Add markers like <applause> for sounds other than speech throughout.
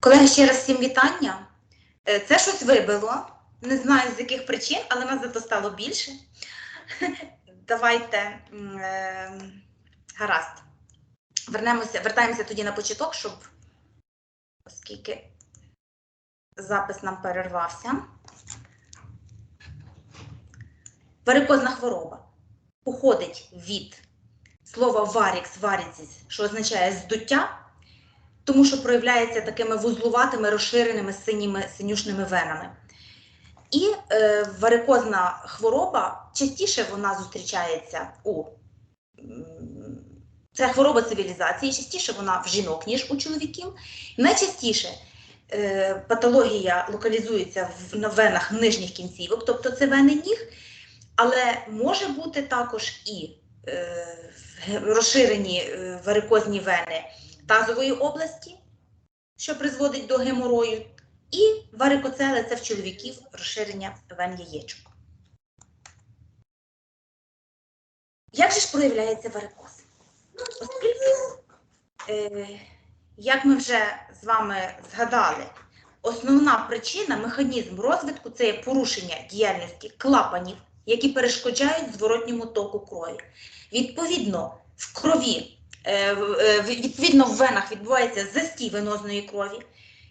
Колеги, ще раз всім вітання. Е, Це щось вибило. Не знаю з яких причин, але нас зато стало більше. <laughs> Давайте е, гаразд. Вернемося, вертаємося тоді на початок, щоб оскільки запис нам перервався. Варикозна хвороба походить від слова варікс, варіцис, що означає здуття тому що проявляється такими вузлуватими, розширеними синіми синюшними венами. І е, варикозна хвороба частіше вона зустрічається у це хвороба цивілізації, частіше вона в жінок, ніж у чоловіків. Найчастіше е, патологія локалізується в на венах нижніх кінцівок, тобто це вени ніг, але може бути також і е, розширені е, варикозні вени тазової області, що призводить до геморою, і варикоцели це в чоловіків розширення вен яєчок. Як же ж проявляється варикоз? Оскільки, е, як ми вже з вами згадали, основна причина, механізм розвитку це є порушення діяльності клапанів, які перешкоджають зворотньому току крові. Відповідно, в крові відповідно в венах відбувається застій венозної крові.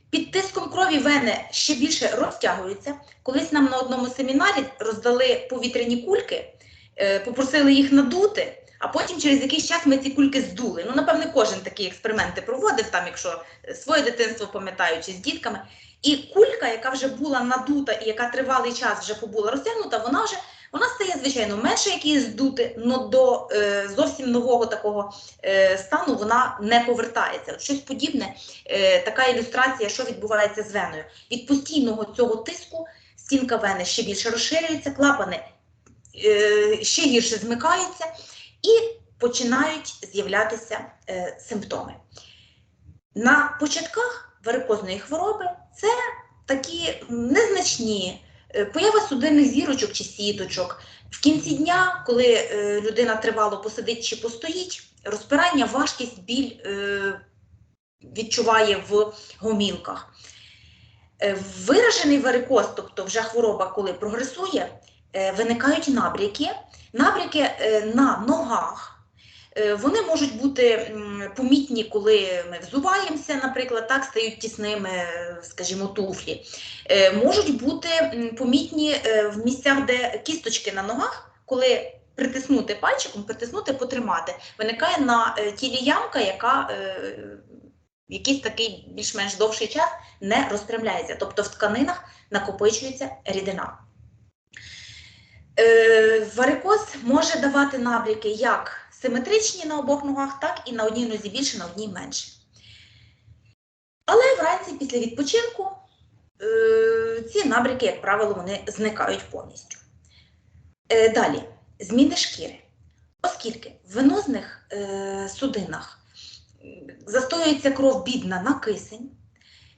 Під тиском крові вени ще більше розтягуються. Колись нам на одному семінарі роздали повітряні кульки, е, попросили їх надути, а потім через якийсь час ми ці кульки здули. Ну, напевне, кожен такі експерименти проводив, там, якщо своє дитинство пам'ятаючи з дітками. І кулька, яка вже була надута і яка тривалий час вже побула розтягнута, вона вже вона стає, звичайно, менше, як її здути, але до е, зовсім нового такого е, стану вона не повертається. От щось подібне, е, така ілюстрація, що відбувається з веною. Від постійного цього тиску стінка вени ще більше розширюється, клапани е, ще гірше змикаються і починають з'являтися е, симптоми. На початках варикозної хвороби це такі незначні поява судинних зірочок чи сіточок. В кінці дня, коли е, людина тривало посидить чи постоїть, розпирання, важкість, біль е, відчуває в гомілках. Е, виражений варикоз, тобто вже хвороба, коли прогресує, е, виникають набряки. Набряки е, на ногах. Е, Вони можуть бути помітні, коли ми взуваємося, наприклад, так стають тісними, скажімо, туфлі. Е, Можуть бути помітні е, в місцях, де кісточки на ногах, коли притиснути пальчиком, притиснути, потримати, виникає на тілі ямка, яка е, якийсь такий більш-менш довший час не розпрямляється. Тобто в тканинах накопичується рідина. Варикоз може давати набряки як симетричні на обох ногах, так і на одній нозі більше, на одній менше. Але вранці після відпочинку е, ці набряки, як правило, вони зникають повністю. Е, Далі, зміни шкіри. Оскільки в венозних е, судинах застоюється кров бідна на кисень,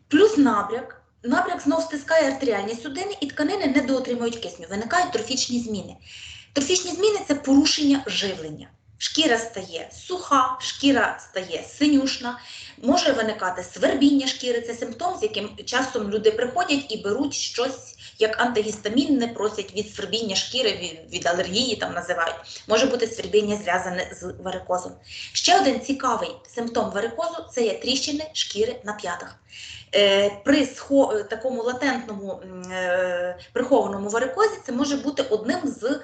плюс набряк, набряк знов стискає артеріальні судини і тканини не доотримують кисню, виникають трофічні зміни. Трофічні зміни це порушення живлення. Шкіра стає суха, шкіра стає синюшна, може виникати свербіння шкіри. Це симптом, з яким часом люди приходять і беруть щось як антигістамінне, просять від свербіння шкіри, від, від алергії там називають. Може бути свербіння зв'язане з варикозом. Ще один цікавий симптом варикозу це є тріщини шкіри на п'ятах. Е, При е, такому латентному е, прихованому варикозі це може бути одним з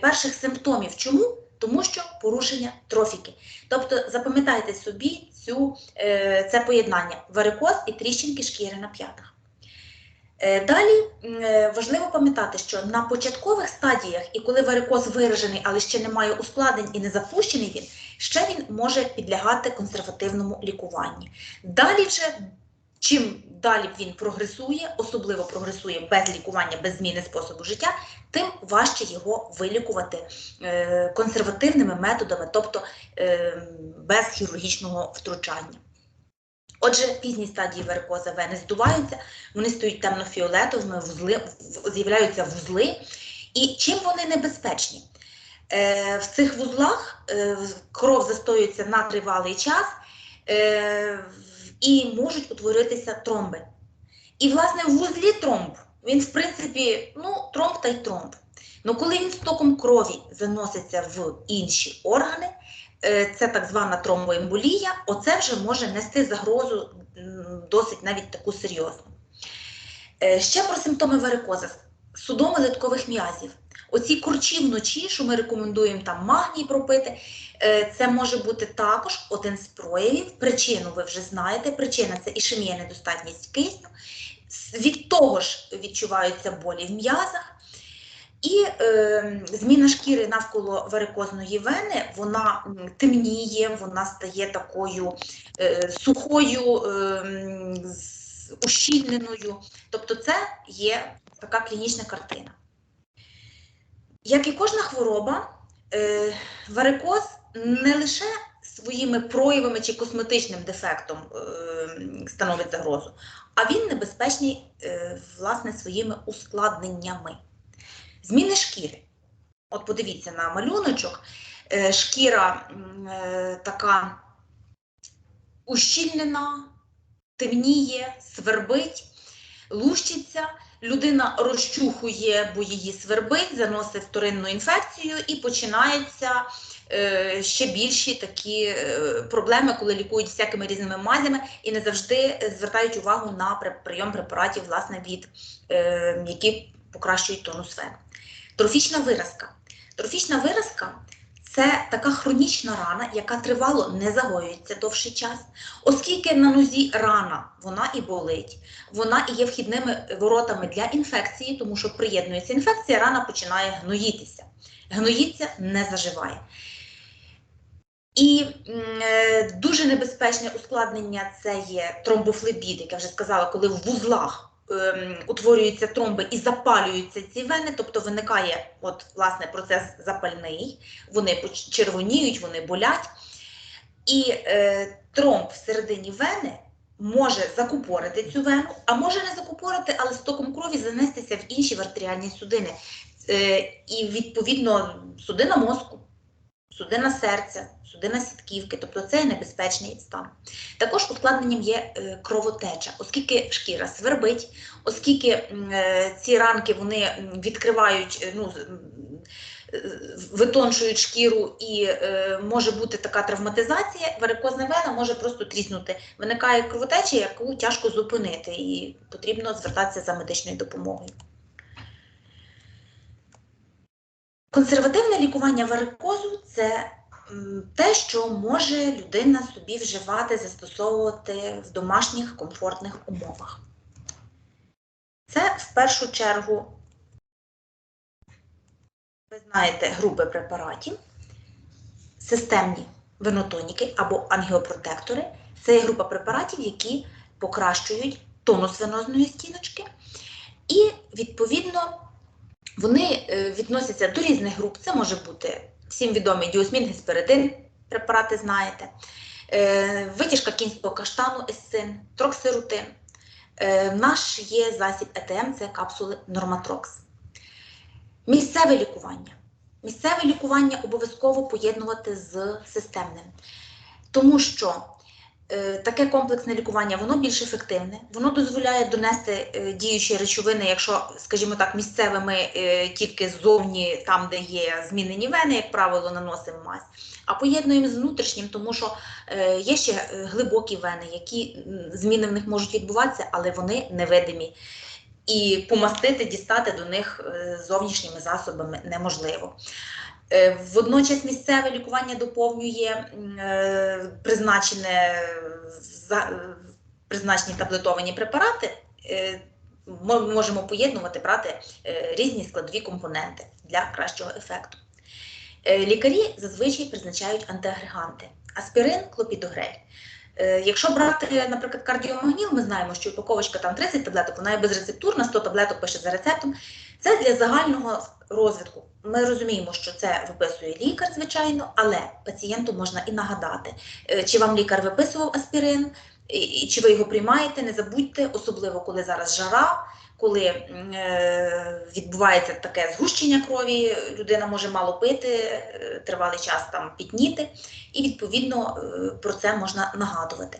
перших симптомів. Чому? Тому що порушення трофіки. Тобто запам'ятайте собі цю, е, це поєднання варикоз і тріщинки шкіри на п'ятах. Е, Далі е, важливо пам'ятати, що на початкових стадіях, і коли варикоз виражений, але ще немає ускладнень і не запущений він, ще він може підлягати консервативному лікуванню. Далі вже чим далі він прогресує, особливо прогресує без лікування, без зміни способу життя, тим важче його вилікувати е, консервативними методами, тобто е, без хірургічного втручання. Отже, пізні стадії варикоза вени здуваються, вони стають темно-фіолетовими, з'являються вузли. І чим вони небезпечні? Е, в цих вузлах е, кров застоюється на тривалий час, е, і можуть утворитися тромби. І, власне, в вузлі тромб, він, в принципі, ну, тромб та й тромб. Ну, коли він стоком крові заноситься в інші органи, е, це так звана тромбоемболія, оце вже може нести загрозу досить навіть таку серйозну. Е, Ще про симптоми варикоза. Судоми литкових м'язів. Оці корчі вночі, що ми рекомендуємо там магній пропити, е, це може бути також один з проявів. Причину ви вже знаєте. Причина це ішемія недостатність кисню. Від того ж відчуваються болі в м'язах. І е, зміна шкіри навколо варикозної вени, вона темніє, вона стає такою е, сухою, е, ущільненою. Тобто це є така клінічна картина. Як і кожна хвороба, е, варикоз не лише своїми проявами чи косметичним дефектом е, становить загрозу, а він небезпечний е, власне своїми ускладненнями. Зміни шкіри. От подивіться на малюночок. Шкіра така ущільнена, темніє, свербить, лущиться. Людина розчухує, бо її свербить, заносить вторинну інфекцію і починаються е, ще більші такі е, проблеми, коли лікують всякими різними мазями і не завжди звертають увагу на прийом препаратів, власне, від е, які покращують тонус вен. Трофічна виразка. Трофічна виразка це така хронічна рана, яка тривало не загоюється довший час, оскільки на нозі рана вона і болить, вона і є вхідними воротами для інфекції, тому що приєднується інфекція, рана починає гноїтися. Гноїться не заживає. І е, дуже небезпечне ускладнення це є тромбофлебід, як я вже сказала, коли в вузлах утворюються тромби і запалюються ці вени, тобто виникає от, власне, процес запальний, вони червоніють, вони болять. І е, тромб всередині вени може закупорити цю вену, а може не закупорити, але стоком крові занестися в інші в артеріальні судини. Е, і відповідно судина мозку, судина серця, судина сітківки, тобто це небезпечний стан. Також ускладненням є е, кровотеча, оскільки шкіра свербить, оскільки е, ці ранки вони відкривають, е, ну, витончують шкіру і може бути така травматизація, варикозна вена може просто тріснути. Виникає кровотеча, яку тяжко зупинити, і потрібно звертатися за медичною допомогою. Консервативне лікування варикозу це те, що може людина собі вживати, застосовувати в домашніх комфортних умовах. Це в першу чергу, ви знаєте, групи препаратів, системні венотоніки або ангіопротектори. Це є група препаратів, які покращують тонус венозної стіночки. І, відповідно, вони е, відносяться до різних груп. Це може бути всім відомий діосмін, гесперидин, препарати знаєте, е, витяжка кінського каштану, есцин, троксирутин. Е, Наш є засіб ЕТМ, це капсули Норматрокс. Місцеве лікування. Місцеве лікування обов'язково поєднувати з системним, тому що таке комплексне лікування воно більш ефективне, воно дозволяє донести е, діючі речовини, якщо, скажімо так, місцевими е, тільки ззовні, там, де є змінені вени, як правило, наносимо мазь, а поєднуємо з внутрішнім, тому що е, є ще е, глибокі вени, які зміни в них можуть відбуватися, але вони невидимі. І помастити, дістати до них е, зовнішніми засобами неможливо. Е, Водночас місцеве лікування доповнює е, призначене призначені таблетовані препарати. Е, Ми можемо поєднувати, брати різні складові компоненти для кращого ефекту. Лікарі зазвичай призначають антиагреганти: аспірин, клопідогрель. Якщо брати, наприклад, кардіомагніл, ми знаємо, що упаковочка там 30 таблеток, вона є безрецептурна, 100 таблеток пише за рецептом. Це для загального розвитку. Ми розуміємо, що це виписує лікар, звичайно, але пацієнту можна і нагадати, е, чи вам лікар виписував аспірин, чи ви його приймаєте. Не забудьте, особливо коли зараз жара, коли е, відбувається таке згущення крові, людина може мало пити, е, тривалий час там пітніти, і відповідно про це можна нагадувати.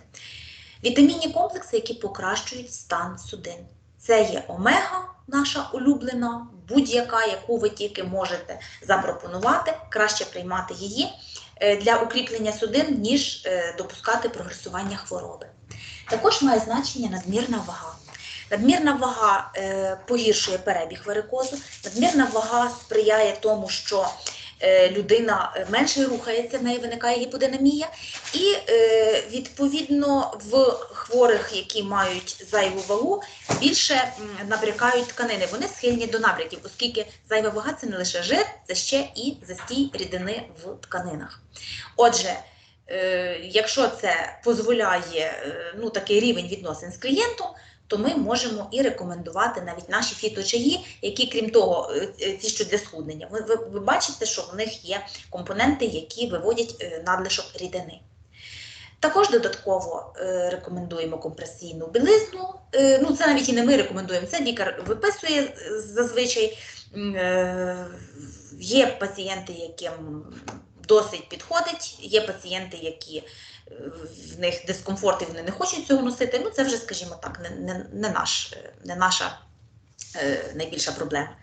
Вітамінні комплекси, які покращують стан судин. Це є омега, наша улюблена, будь-яка, яку ви тільки можете запропонувати, краще приймати її е, для укріплення судин, ніж е, допускати прогресування хвороби. Також має значення надмірна вага. Надмірна вага е, погіршує перебіг варикозу, надмірна вага сприяє тому, що людина е, менше рухається, в неї виникає гіподинамія, і е, відповідно в хворих, які мають зайву вагу, більше набрякають тканини. Вони схильні до набряків, оскільки зайва вага це не лише жир, це ще і застій рідини в тканинах. Отже, е, якщо це дозволяє ну, такий рівень відносин з клієнтом, то ми можемо і рекомендувати навіть наші фіточаї, які, крім того, е, е, ті, що для схуднення, ви, ви, ви бачите, що в них є компоненти, які виводять е, надлишок рідини. Також додатково е, рекомендуємо компресійну білизну. Е, ну, це навіть і не ми рекомендуємо, це лікар виписує е, зазвичай. Е, є пацієнти, яким досить підходить, є пацієнти, які е, в них дискомфорт і вони не хочуть цього носити. Ну, це вже, скажімо так, не, не, не, наш, е, не наша е, найбільша проблема.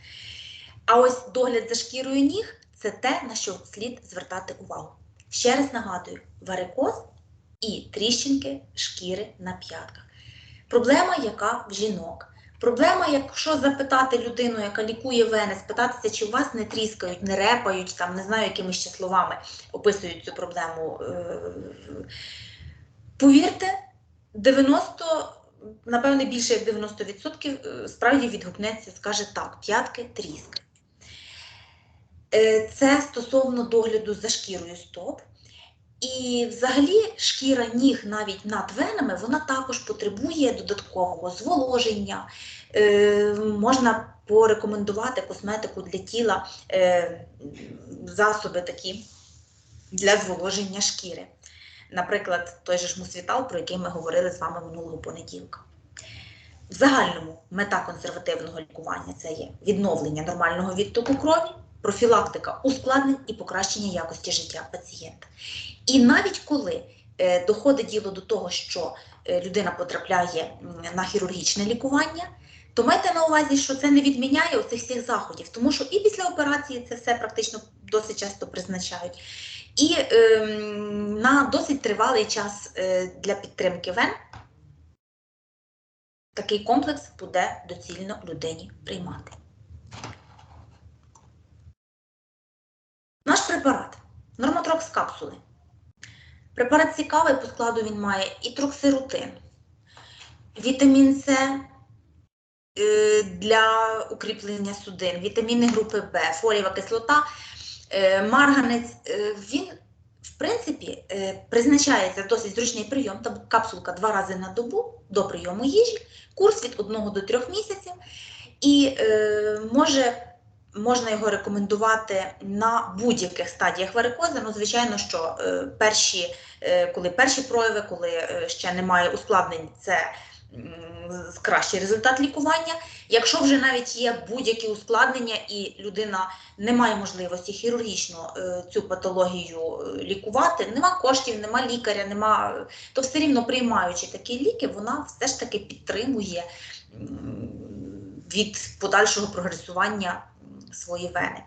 А ось догляд за шкірою ніг це те, на що слід звертати увагу. Ще раз нагадую: варикоз і тріщинки шкіри на п'ятках. Проблема, яка в жінок. Проблема, якщо запитати людину, яка лікує вени, спитатися, чи у вас не тріскають, не репають, там не знаю, якими ще словами описують цю проблему. е, Повірте, 90, напевне, більше як 90% е, справді відгукнеться, скаже так, п'ятки тріскають. Е, Це стосовно догляду за шкірою стоп. І взагалі шкіра ніг навіть над венами вона також потребує додаткового зволоження. Е, можна порекомендувати косметику для тіла, е, засоби такі для зволоження шкіри. Наприклад, той же ж мусвітал, про який ми говорили з вами минулого понеділка. В загальному мета консервативного лікування це є відновлення нормального відтоку крові, профілактика ускладнень і покращення якості життя пацієнта. І навіть коли е, доходить діло до того, що е, людина потрапляє на хірургічне лікування, то майте на увазі, що це не відміняє оцих всіх заходів, тому що і після операції це все практично досить часто призначають. І ем, на досить тривалий час е, для підтримки вен такий комплекс буде доцільно людині приймати. Наш препарат нормотрокс капсули. Препарат цікавий, по складу він має і троксирутин, вітамін С е, для укріплення судин, вітаміни групи Б, фолієва кислота, е, марганець. Е, Він, в принципі, призначається досить зручний прийом, там капсулка два рази на добу до прийому їжі, курс від 1 до 3 місяців, і може можна його рекомендувати на будь-яких стадіях варикозу. Ну, звичайно, що е, перші, е, коли перші прояви, коли е, ще немає ускладнень, це кращий результат лікування. Якщо вже навіть є будь-які ускладнення і людина не має можливості хірургічно цю патологію лікувати, нема коштів, нема лікаря, нема, то все рівно приймаючи такі ліки, вона все ж таки підтримує від подальшого прогресування свої вени.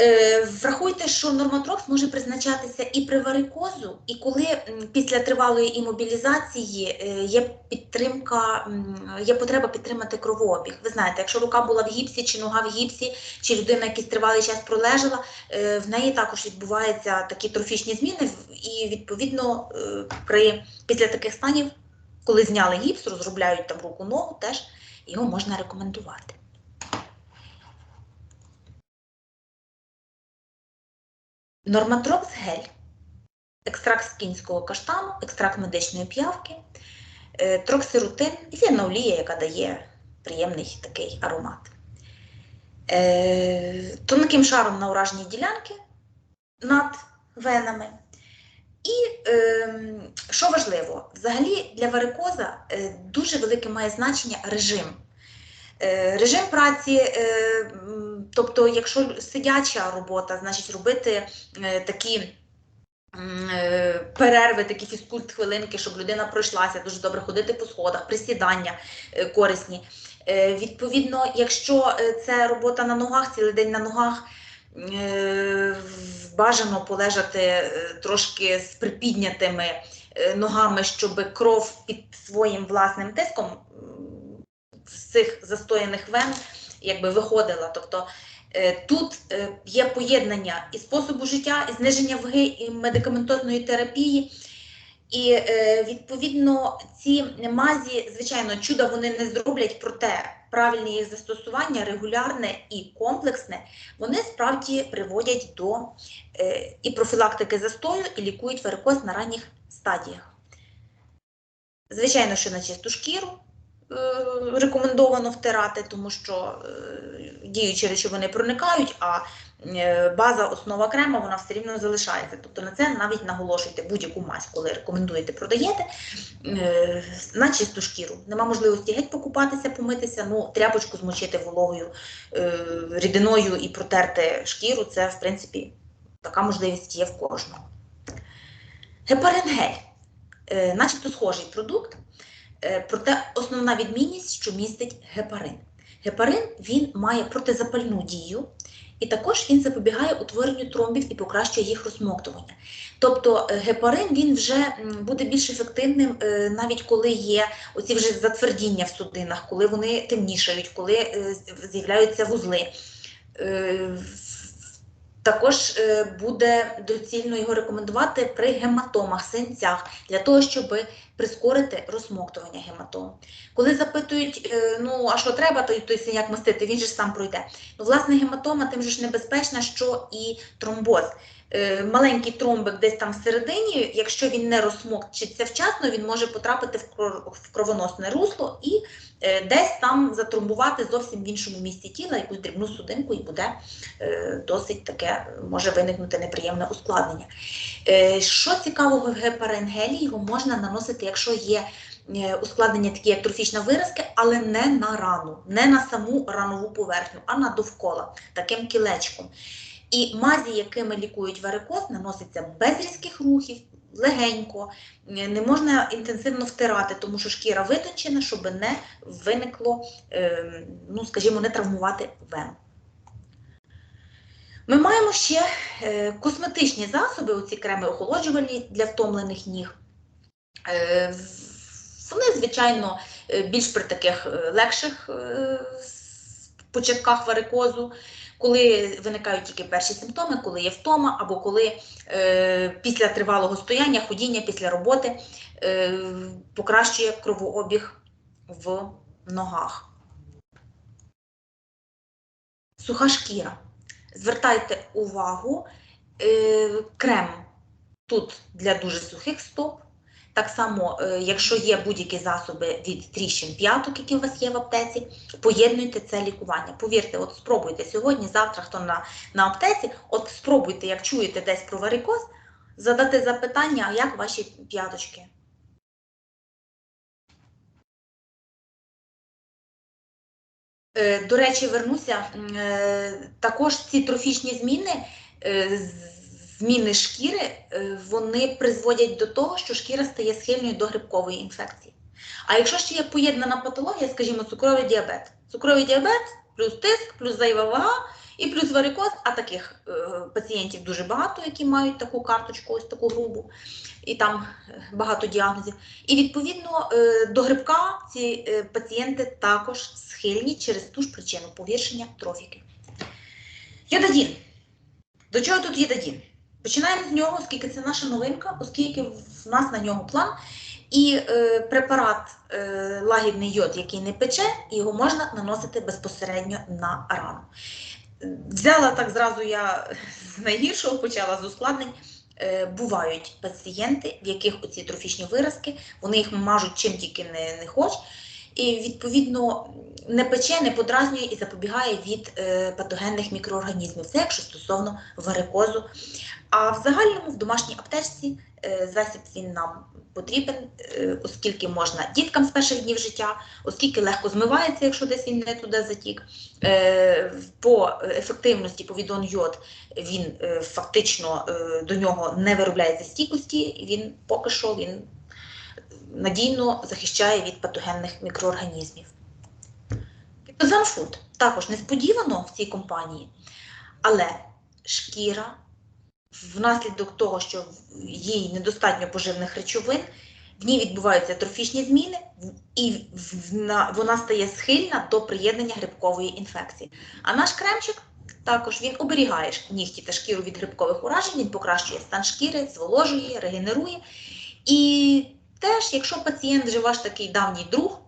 Е, Врахуйте, що нормотрокс може призначатися і при варикозу, і коли після тривалої імобілізації е, є підтримка, є потреба підтримати кровообіг. Ви знаєте, якщо рука була в гіпсі, чи нога в гіпсі, чи людина якийсь тривалий час пролежала, е, в неї також відбуваються такі трофічні зміни, і відповідно при після таких станів, коли зняли гіпс, розробляють там руку ногу, теж його можна рекомендувати. Норматрокс гель, екстракт з кінського каштану, екстракт медичної п'явки, е, троксирутин, ефірна олія, яка дає приємний такий аромат. Е, Тонким шаром на уражені ділянки над венами. І е, що важливо, взагалі для варикоза е, дуже велике має значення режим. Е, Режим праці, е, тобто, якщо сидяча робота, значить робити е, такі перерви, такі фізкульт хвилинки, щоб людина пройшлася, дуже добре ходити по сходах, присідання корисні. Відповідно, якщо це робота на ногах, цілий день на ногах, бажано полежати трошки з припіднятими ногами, щоб кров під своїм власним тиском з цих застояних вен якби виходила. Тобто е, тут е, є поєднання і способу життя, і зниження ваги, і медикаментозної терапії. І е, відповідно ці мазі, звичайно, чуда вони не зроблять, проте правильне їх застосування, регулярне і комплексне, вони справді приводять до і профілактики застою, і лікують варикоз на ранніх стадіях. Звичайно, що на чисту шкіру рекомендовано втирати, тому що е, діючі речовини проникають, а е, база, основа крема, вона все рівно залишається. Тобто на це навіть наголошуйте будь-яку мазь, коли рекомендуєте, продаєте е, на чисту шкіру. Нема можливості геть покупатися, помитися, ну, тряпочку змочити вологою е, рідиною і протерти шкіру, це, в принципі, така можливість є в кожного. Гепарингель, е, начебто схожий продукт, е, проте основна відмінність, що містить гепарин. Гепарин він має протизапальну дію, і також він запобігає утворенню тромбів і покращує їх розмоктування. Тобто е, гепарин він вже буде більш ефективним, е, навіть коли є оці вже затвердіння в судинах, коли вони темнішають, коли е, з'являються вузли. Також е, буде доцільно його рекомендувати при гематомах, синцях, для того, щоб прискорити розмоктування гематом. Коли запитують, е, ну а що треба, той, той синяк мастити, він же ж сам пройде. Ну, власне, гематома тим же ж небезпечна, що і тромбоз. Е, Маленький тромбик десь там всередині, якщо він не розсмокчиться вчасно, він може потрапити в кро- в кровоносне русло і е, десь там затромбувати зовсім в іншому місці тіла якусь дрібну судинку, і буде е, досить таке, може виникнути неприємне ускладнення. Що цікавого в гепаренгелі, його можна наносити, якщо є ускладнення, такі як трофічна виразки, але не на рану, не на саму ранову поверхню, а на довкола, таким кілечком. І мазі, якими лікують варикоз, наноситься без різких рухів, легенько, е, не можна інтенсивно втирати, тому що шкіра витончена, щоб не виникло, е, ну скажімо, не травмувати вену. Ми маємо ще е, косметичні засоби, оці креми охолоджувальні для втомлених ніг. Вони, звичайно, більш при таких легших початках варикозу, коли виникають тільки перші симптоми, коли є втома, або коли е, після тривалого стояння, ходіння, після роботи е, покращує кровообіг в ногах. Суха шкіра. Звертайте увагу, е, крем тут для дуже сухих стоп. Так само, е, якщо є будь-які засоби від тріщин п'яток, які у вас є в аптеці, поєднуйте це лікування. Повірте, от спробуйте сьогодні, завтра, хто на, на аптеці, от спробуйте, як чуєте десь про варикоз, задати запитання, а як ваші п'яточки. Е, До речі, вернуся. е, Також ці трофічні зміни, зміни шкіри, е, вони призводять до того, що шкіра стає схильною до грибкової інфекції. А якщо ще є поєднана патологія, скажімо, цукровий діабет, цукровий діабет плюс тиск, плюс зайва вага і плюс варикоз, а таких е, пацієнтів дуже багато, які мають таку карточку, ось таку грубу, і там е, багато діагнозів. І відповідно е, до грибка ці е, пацієнти також схильні через ту ж причину погіршення трофіки. Йодадін. До чого тут єдадін? Починаємо з нього, оскільки це наша новинка, оскільки в нас на нього план. І е, препарат е, лагідний йод, який не пече, його можна наносити безпосередньо на рану. Взяла так зразу я з найгіршого, почала з ускладнень. Е, бувають пацієнти, в яких оці трофічні виразки, вони їх мажуть чим тільки не, не хоч. І відповідно не пече, не подразнює і запобігає від е, патогенних мікроорганізмів. Це якщо стосовно варикозу. А в загальному в домашній аптечці е, засіб він нам потрібен, е, оскільки можна діткам з перших днів життя, оскільки легко змивається, якщо десь він не туди затік. По ефективності повідон йод він фактично до нього не виробляється стійкості, він поки що він надійно захищає від патогенних мікроорганізмів. Кетозанфуд також несподівано в цій компанії, але шкіра внаслідок того, що їй недостатньо поживних речовин, в ній відбуваються трофічні зміни, і вона стає схильна до приєднання грибкової інфекції. А наш кремчик також він оберігає нігті та шкіру від грибкових уражень, він покращує стан шкіри, зволожує, регенерує. І теж, якщо пацієнт вже ваш такий давній друг,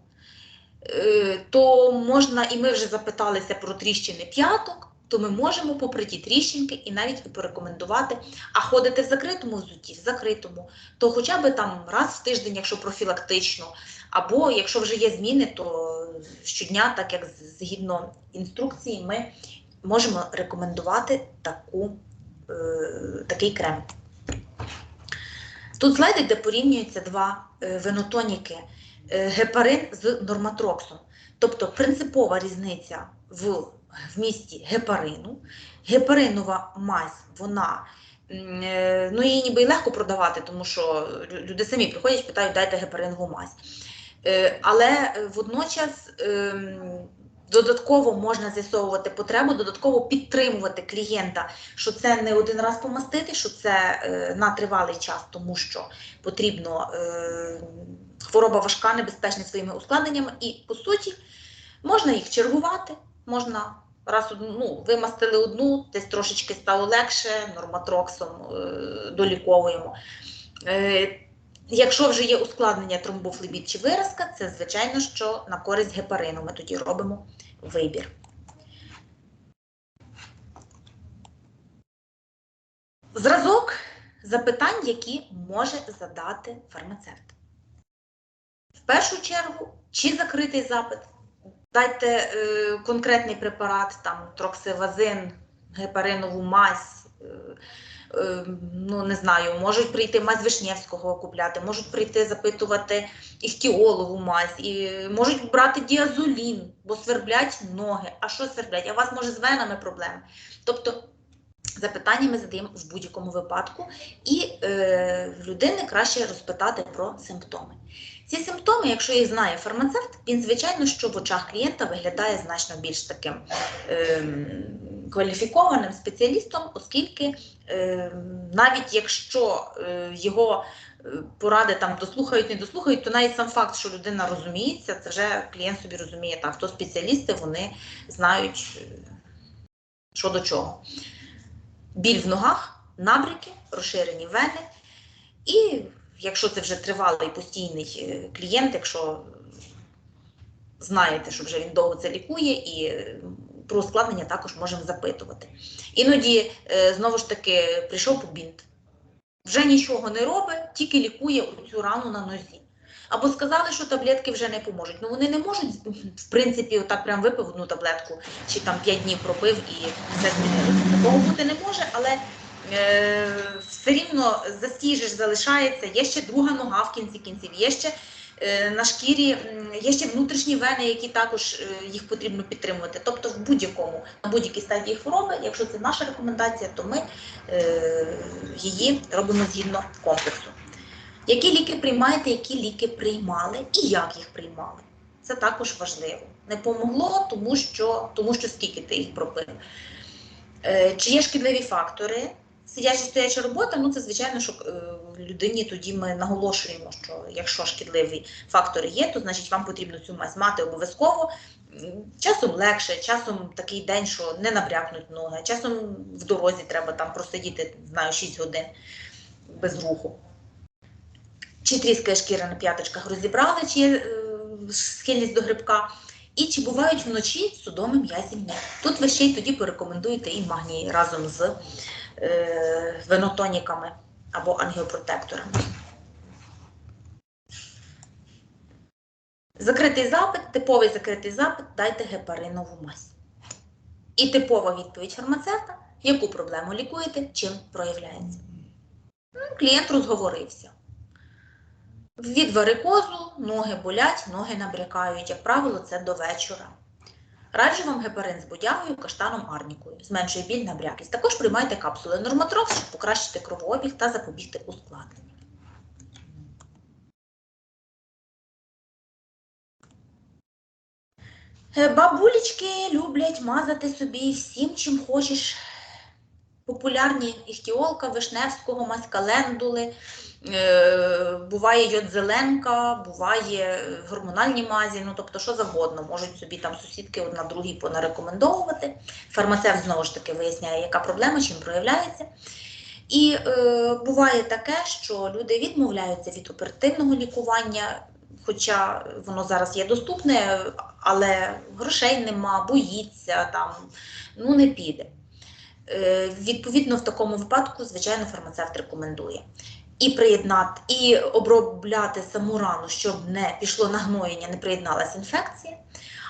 е, то можна, і ми вже запиталися про тріщини п'яток, то ми можемо попри ті тріщинки і навіть порекомендувати, а ходити в закритому взутті, в закритому, то хоча б там раз в тиждень, якщо профілактично, або якщо вже є зміни, то щодня, так як згідно інструкції, ми можемо рекомендувати таку, е, такий крем. Тут слайди, де порівнюються два е, венотоніки е, гепарин з норматроксом. Тобто принципова різниця в вмісті гепарину. Гепаринова мазь, вона е, ну її ніби й легко продавати, тому що люди самі приходять, питають, дайте гепаринову мазь. Але водночас ем, додатково можна з'ясовувати потребу, додатково підтримувати клієнта, що це не один раз помастити, що це е, на тривалий час, тому що потрібно е, хвороба важка, небезпечна своїми ускладненнями, і по суті можна їх чергувати, можна раз одну, ну, вимастили одну, десь трошечки стало легше, норматроксом е, доліковуємо. Якщо вже є ускладнення тромбофлебіт чи виразка, це звичайно, що на користь гепарину ми тоді робимо вибір. Зразок запитань, які може задати фармацевт. В першу чергу, чи закритий запит, дайте е, конкретний препарат, там троксивазин, гепаринову мазь. Е, ну, не знаю, можуть прийти мазь Вишневського купляти, можуть прийти запитувати іхтіолову мазь, і можуть брати діазолін, бо сверблять ноги. А що сверблять? А у вас може з венами проблеми. Тобто запитання ми задаємо в будь-якому випадку, і е, людини краще розпитати про симптоми. Ці симптоми, якщо їх знає фармацевт, він, звичайно, що в очах клієнта виглядає значно більш таким ем, кваліфікованим спеціалістом, оскільки ем, навіть якщо е, його е, поради там дослухають, не дослухають, то навіть сам факт, що людина розуміється, це вже клієнт собі розуміє так. То спеціалісти вони знають, е, що до чого. Біль в ногах, набряки, розширені вени. І якщо це вже тривалий постійний е, клієнт, якщо знаєте, що вже він довго це лікує, і е, про ускладнення також можемо запитувати. Іноді, е, знову ж таки, прийшов по бінт. Вже нічого не робить, тільки лікує цю рану на нозі. Або сказали, що таблетки вже не поможуть. Ну вони не можуть, в принципі, отак прям випив одну таблетку, чи там 5 днів пропив і все змінилося. Такого бути не може, але е, все рівно застіжиш залишається. Є ще друга нога в кінці кінців, є ще е, на шкірі, є ще внутрішні вени, які також е, їх потрібно підтримувати. Тобто в будь-якому, на будь-якій стадії хвороби, якщо це наша рекомендація, то ми е, її робимо згідно комплексу. Які ліки приймаєте, які ліки приймали і як їх приймали? Це також важливо. Не помогло, тому що, тому що скільки ти їх пропив. Е, чи є шкідливі фактори? Сидяча стояча робота, ну це звичайно, що е, людині тоді ми наголошуємо, що якщо шкідливі фактори є, то значить вам потрібно цю мазь мати обов'язково. Часом легше, часом такий день, що не набрякнуть ноги, часом в дорозі треба там просидіти, знаю, 6 годин без руху. Чи тріскає шкіра на п'яточках, розібрали, чи є е, схильність до грибка, і чи бувають вночі судоми м'язі ні. Тут ви ще й тоді порекомендуєте і магній разом з е, венотоніками або ангіопротекторами. Закритий запит, типовий закритий запит, дайте гепаринову мазь. І типова відповідь фармацевта, яку проблему лікуєте, чим проявляється. Ну, клієнт розговорився. Від варикозу ноги болять, ноги набрякають. Як правило, це до вечора. Раджу вам гепарин з бодягою, каштаном арнікою. Зменшує біль набрякість. Також приймайте капсули нормотроф, щоб покращити кровообіг та запобігти ускладненню. Е, Бабулечки люблять мазати собі всім, чим хочеш. Популярні іхтіолка, Вишневського, мазь календули, е, буває йодзеленка, буває е, гормональні мазі, ну тобто що завгодно. Можуть собі там сусідки одна другій понарекомендовувати. Фармацевт знову ж таки виясняє, яка проблема, чим проявляється. І е, буває таке, що люди відмовляються від оперативного лікування, хоча воно зараз є доступне, але грошей нема, боїться там, ну не піде. Е, Відповідно, в такому випадку, звичайно, фармацевт рекомендує і приєднати, і обробляти саму рану, щоб не пішло нагноєння, не приєдналася інфекція,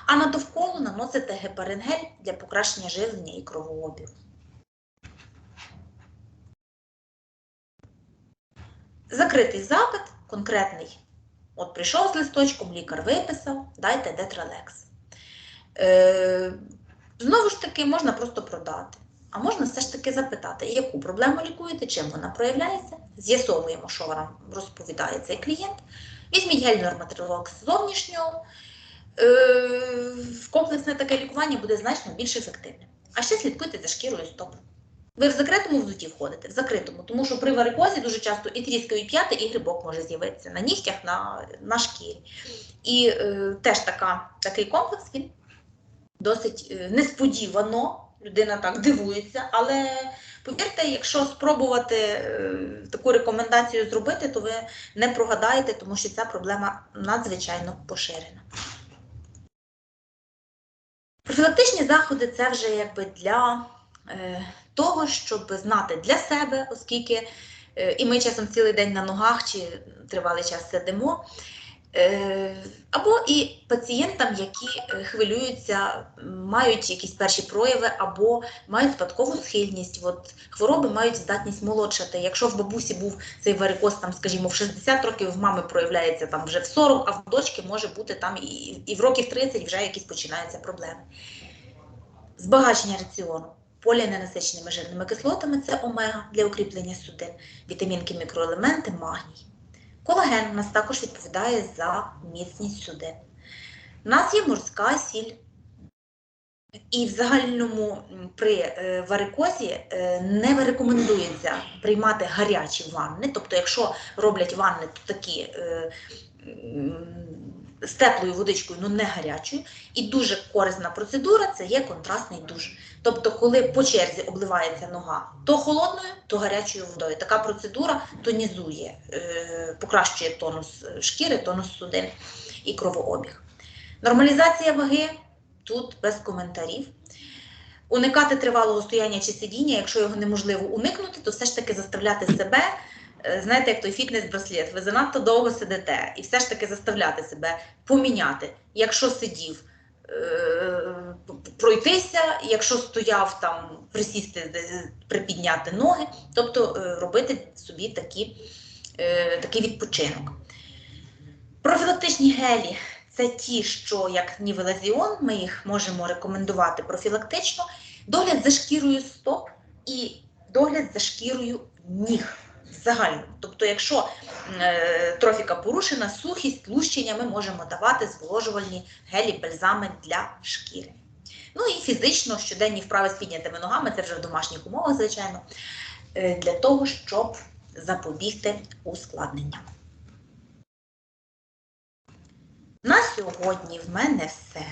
а на довколу наносити гепарингель для покращення живлення і кровообігу. Закритий запит, конкретний. От прийшов з листочком, лікар виписав, дайте детралекс. Е, знову ж таки, можна просто продати. А можна все ж таки запитати, яку проблему лікуєте, чим вона проявляється. З'ясовуємо, що вам розповідає цей клієнт. Візьміть гель-норматривокс зовнішнього. Е, комплексне таке лікування буде значно більш ефективним. А ще слідкуйте за шкірою стоп. Ви в закритому взуті входите, в закритому, тому що при варикозі дуже часто і тріскають п'яти, і грибок може з'явитися на нігтях, на, на шкірі. І е, теж така, такий комплекс він досить е, несподівано, людина так дивується, але повірте, якщо спробувати е, таку рекомендацію зробити, то ви не прогадаєте, тому що ця проблема надзвичайно поширена. Профілактичні заходи це вже якби для е, того, щоб знати для себе, оскільки е, і ми часом цілий день на ногах чи тривалий час сидимо. Е, Або і пацієнтам, які е, хвилюються, мають якісь перші прояви, або мають спадкову схильність. От, хвороби мають здатність молодшати. Якщо в бабусі був цей варикоз, там, скажімо, в 60 років, в мами проявляється там вже в 40, а в дочки може бути там і, і в років 30 вже якісь починаються проблеми. Збагачення раціону поліненасиченими жирними кислотами це омега для укріплення судин, вітамінки, мікроелементи, магній. Колаген у нас також відповідає за міцність судин. У нас є морська сіль. І в загальному при е, варикозі е, не рекомендується приймати гарячі ванни. Тобто, якщо роблять ванни, то такі е, з теплою водичкою, ну не гарячою. І дуже корисна процедура це є контрастний душ. Тобто, коли по черзі обливається нога то холодною, то гарячою водою. Така процедура тонізує, е, покращує тонус е, шкіри, тонус судин і кровообіг. Нормалізація ваги тут без коментарів. Уникати тривалого стояння чи сидіння, якщо його неможливо уникнути, то все ж таки заставляти себе, е, знаєте, як той фітнес-браслет, ви занадто довго сидите, і все ж таки заставляти себе поміняти, якщо сидів, пройтися, якщо стояв там, присісти, припідняти ноги, тобто е, робити собі такі, е, такий відпочинок. Профілактичні гелі це ті, що як нівелазіон, ми їх можемо рекомендувати профілактично, догляд за шкірою стоп і догляд за шкірою ніг загально. Тобто, якщо е, трофіка порушена, сухість, лущення, ми можемо давати зволожувальні гелі, бальзами для шкіри. Ну і фізично щоденні вправи з піднятими ногами, це вже в домашніх умовах, звичайно, е, для того, щоб запобігти ускладненням. На сьогодні в мене все.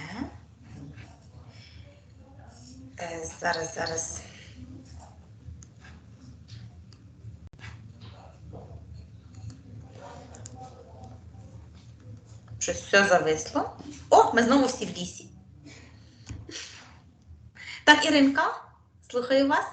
Е, Зараз, зараз. Щось все зависло. О, ми знову всі в лісі. Так, Іринка, слухаю вас.